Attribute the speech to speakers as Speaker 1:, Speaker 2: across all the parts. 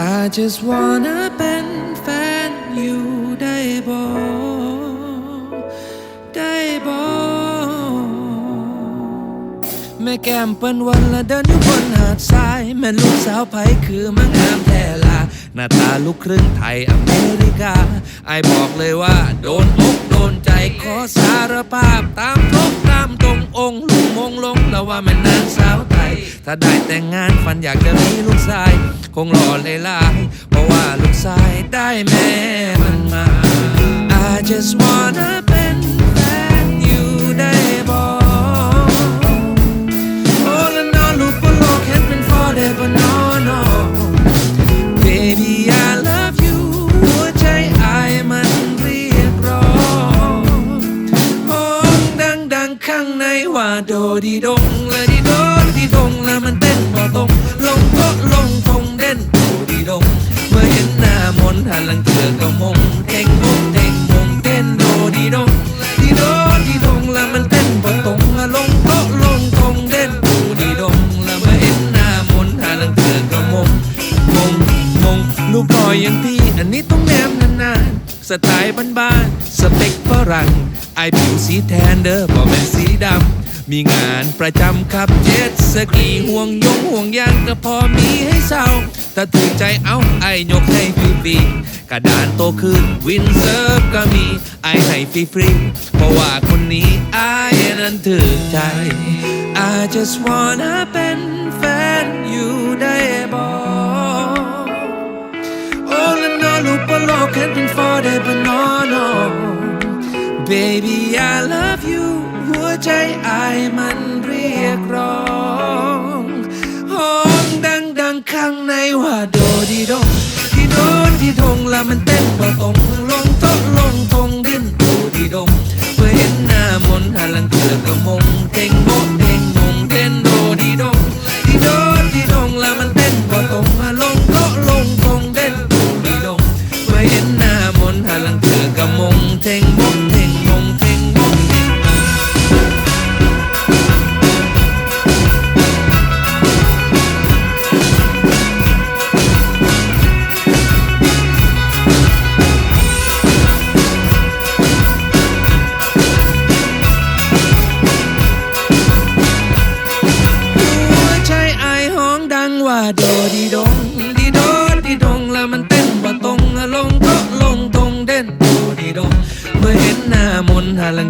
Speaker 1: I just wanna เป็นแฟนอยู่ได้บ่ได้บ่แม่แก้มเปิ้นวันละเดินอยู่บนหาดทราย แม่ลูกสาวไผคือมางามแท้ลาหน้าตาลูกครึ่งไทยอเมริกาไอบอกเลยว่า โดนอกโดนใจขอสารภาพตามตรงตามตรงองค์ลูกมงลงแล้วว่าแม่นางสาวไทย ถ้าได้แต่งงานฝันอยากจะมีลูกชาย คงหล่อเลยลายเพราะว่าลูกชายได้แม่มันมา I just wanna เป็นแฟนอยู่ได้บ่ All in all ลูกบนโลกเห็นเป็น forever no no Baby I love you หัวใจอายมันเรียกร้องห้องดังดังๆข้างในว่าโดดีดงและดีด สไตล์บ้านๆสเปคฝรั่งไอผิวสีแทนเด้อบ่แม่นสีดำ มีงานประจำขับเจ็ตสกีห่วงยงห่วงยางก็พอมีให้เศร้าถ้าถูกใจเอาไอยกให้ฟรีๆกระดานโตขึ้นวินเซิร์ฟก็มีไอให้ฟรีๆเพราะว่าคนนี้ไอนั้นถูกใจ I just wanna เป็นแฟน Baby I love you หัวใจอายมันเรียกร้องห้องดังดังข้างในว่าโดดีดงที่โดนที่ทงแล้วมันเต้นบ่ตรง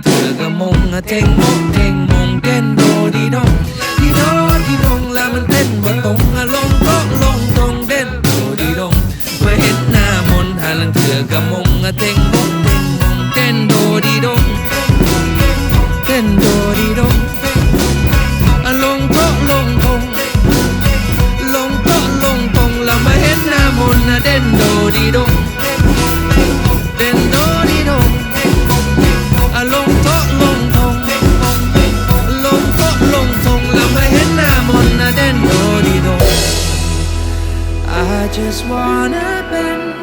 Speaker 1: เธอก็มงเท่งมงเท่งมงเต้นโดดีดงดีดงดีดงแล้วมันเต้นบ่ตรงลงต้องลงตรงเด่นโดดีดงมาเห็นหน้ามนหาลังเธอก็มงเท่งมงเท่ง just wanna bend